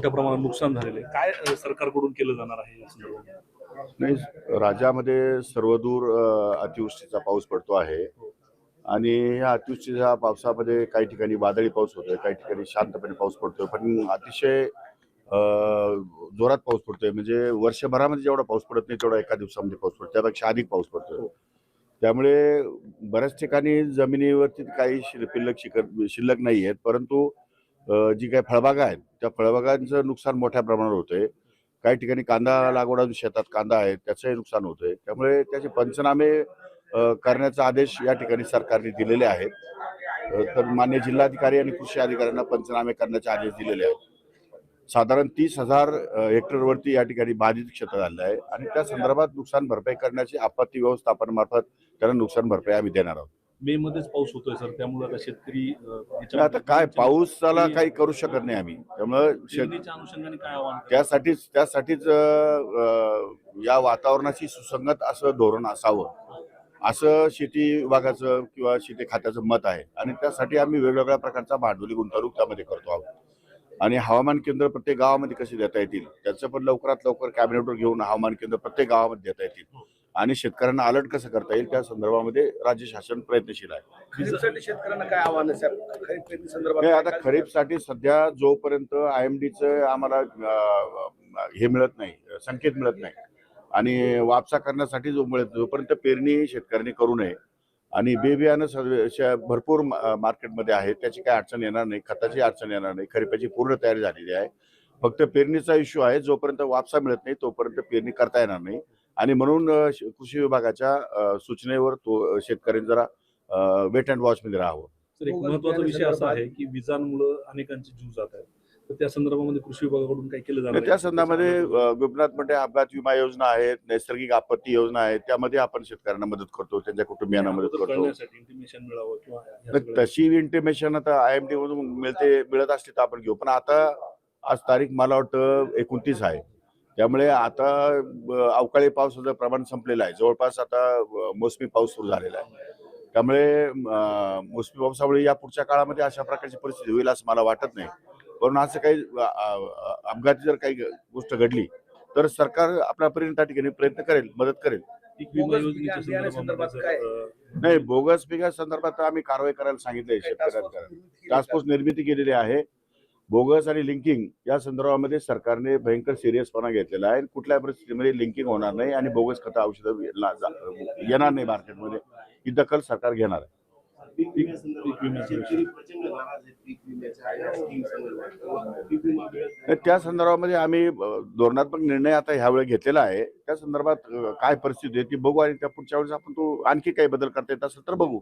मोठ्या प्रमाणात नुकसान झालेलं आहे. काय सरकारकडून केलं जाणार आहे या संदर्भात? नाही राज्यामध्ये सर्वदूर अ, अतिवृष्टीचा पाऊस पडतो आहे. आणि या अतिवृष्टीच्या पावसामध्ये काही ठिकाणी वादळी पाऊस होतोय काही ठिकाणी शांतपणे पाऊस पडतोय. पण अतिशय अ, जोरात पाऊस पडतोय. म्हणजे वर्षभरामध्ये जेवढा पाऊस पडत नाही तेवढा एका दिवसामध्ये पाऊस पडतो. त्यापेक्षा अधिक पाऊस पडतोय. त्यामुळे बऱ्याच ठिकाणी जमिनीवरती काही शिल- शिल्लक शिकत शिल्लक नाही आहेत परंतु अ, जी काही फळबागा आहेत त्या फळबागांचं नुकसान मोठ्या प्रमाणावर होतंय. काही ठिकाणी कांदा लागवड शेतात कांदा आहे त्याचंही नुकसान होतंय. त्यामुळे त्याचे पंचनामे करण्याचा आदेश या ठिकाणी सरकारने दिलेले आहेत. तर मान्य जिल्हाधिकारी आणि कृषी अधिकाऱ्यांना पंचनामे करण्याचे आदेश दिलेले आहेत. साधारण तीस हजार हेक्टरवरती या ठिकाणी बाधित क्षेत्र झालेलं आहे आणि त्या संदर्भात नुकसान भरपाई करण्याची आपत्ती व्यवस्थापनामार्फत त्यांना नुकसान भरपाई आम्ही देणार आहोत. मे मध्येच पाऊस होतोय सर. त्यामुळे आता शेतकरी आता काय पाऊसाला काही करू शकत नाही आम्ही. त्यामुळे अनुषंगाने काय आव्हान? त्यासाठीच त्यासाठीच या वातावरणाशी सुसंगत असं धोरण असावं. असं शेती विभागाचं किंवा शेती खात्याचं मत आहे. आणि त्यासाठी आम्ही वेगवेगळ्या प्रकारचा भांडवली गुंतवणूक त्यामध्ये करतो आहोत. आणि हवामान केंद्र प्रत्येक गावामध्ये कसे देता येतील? त्याचं पण लवकरात लवकर कॅबिनेटवर घेऊन हवामान केंद्र प्रत्येक गावामध्ये देता येतील. आणि शेतकऱ्यांना अलर्ट कसं करता येईल त्या संदर्भामध्ये राज्य शासन प्रयत्नशील आहे. खरीपसाठी शेतकऱ्यांना काय आव्हान आहे साहेब खरीप पेरणी संदर्भात नाही आता काय- खरीपसाठी सध्या जोपर्यंत आय एम डीचं आम्हाला अं, हे मिळत नाही संकेत मिळत नाही. आणि वापसा करण्यासाठी जो मिळत जोपर्यंत पेरणी शेतकऱ्यांनी करू नये आणि बे बियाणं सर्व- श- भरपूर मा- मार्केटमध्ये आहे त्याची काही अडचण येणार नाही खताची अडचण येणार नाही खरीपाची पूर्ण तयारी झालेली आहे. फक्त पेरणीचा इश्यू आहे जोपर्यंत वापसा मिळत नाही तोपर्यंत पेरणी करता येणार नाही. आणि म्हणून कृषी विभागाच्या सूचनेवर तो शेतकऱ्यांनी जरा वेट अँड वॉचमध्ये राहावं. सर एक महत्त्वाचा विषय असा आहे की विजांमुळे अनेकांचे जीव जात आहेत. तर त्या संदर्भामध्ये कृषी विभागाकडून काय केलं जाणार त्या संदर्भामध्ये गोपीनाथ म्हणजे अपघात विमा योजना आहेत नैसर्गिक आपत्ती योजना आहेत त्यामध्ये आपण शेतकऱ्यांना मदत करतो त्यांच्या कुटुंबियांना मदत करतो. तर तशी इंटिमेशन आता आय एम डी मधून मिळते मिळत असली तर आपण घेऊ. पण आता आज तारीख मला वाटतं एकोणतीस आहे. त्यामुळे आता अवकाळी पावसाचं प्रमाण संपलेलं आहे. जवळपास आता मोसमी पाऊस सुरू झालेला आहे. त्यामुळे मोसमी पावसामुळे या पुढच्या काळामध्ये अशा प्रकारची परिस्थिती होईल असं मला वाटत नाही. पण असं काही अपघाती जर काही गोष्ट घडली तर सरकार आपल्या परीने त्या ठिकाणी प्रयत्न करेल मदत करेल. अ, नाही बोगस पिका संदर्भात आम्ही कारवाई करायला सांगितलंय केली टास्क फोर्स निर्मिती केलेली आहे. बोगस आणि लिंकिंग या संदर्भामध्ये सरकारने भयंकर सिरियसपणा घेतलेला आहे. कुठल्या परिस्थितीमध्ये लिंकिंग होणार नाही आणि बोगस खतं औषधं ला- येणार नाही मार्केटमध्ये ही दखल सरकार घेणार आहे. त्या संदर्भामध्ये आम्ही धोरणात्मक निर्णय आता ह्यावेळी घेतलेला आहे. त्या संदर्भात काय परिस्थिती आहे ती बघू आणि त्या पुढच्या वेळेस आपण तो आणखी काही बदल करता येत असेल तर बघू.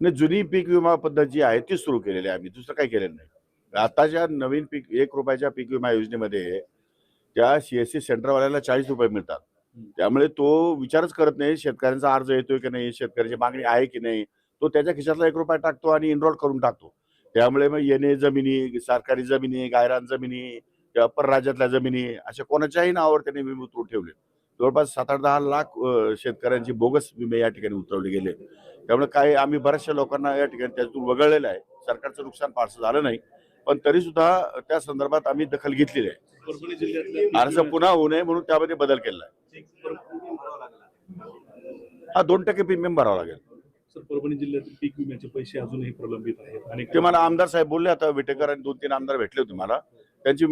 नाही जुनी पीक विमा पद्धत जी आहे ती सुरू केलेली आहे आम्ही. दुसरं काही केलेलं नाही. आताच्या नवीन पीक एक रुपयाच्या पीक विमा योजनेमध्ये त्या सीएससी सेंटरवाल्याला चाळीस रुपये मिळतात. त्यामुळे तो विचारच करत नाही शेतकऱ्यांचा अर्ज येतोय की नाही शेतकऱ्याची मागणी आहे की नाही तो त्याच्या खिशातला एक रुपया टाकतो आणि इनरोल करून टाकतो. त्यामुळे मग येणे जमिनी सरकारी जमिनी गायरान जमिनी किंवा परराज्यातल्या जमिनी अशा कोणाच्याही नावावर त्यांनी विमे उतरून ठेवले जवळपास सात आठ दहा लाख शेतकऱ्यांची बोगस विमे या ठिकाणी उतरवले गेले. त्यामुळे काय आम्ही बऱ्याचशा लोकांना या ठिकाणी त्यातून वगळलेलं आहे. सरकारचं नुकसान फारसं झालं नाही. पण तरी सुद्धा त्या संदर्भात आम्ही दखल घेतलेली आहे. अर्ज पुन्हा होऊ नये म्हणून त्यामध्ये बदल केला आहे. हा दोन टक्के प्रीमियम भरावा लागेल. सर परभणी जिल्ह्यातील पीक विम्याचे पैसे अजूनही प्रलंबित आहेत. आणि ते मला आमदार साहेब बोलले आता विटेकर आणि दोन तीन आमदार भेटले होते मला. त्यांची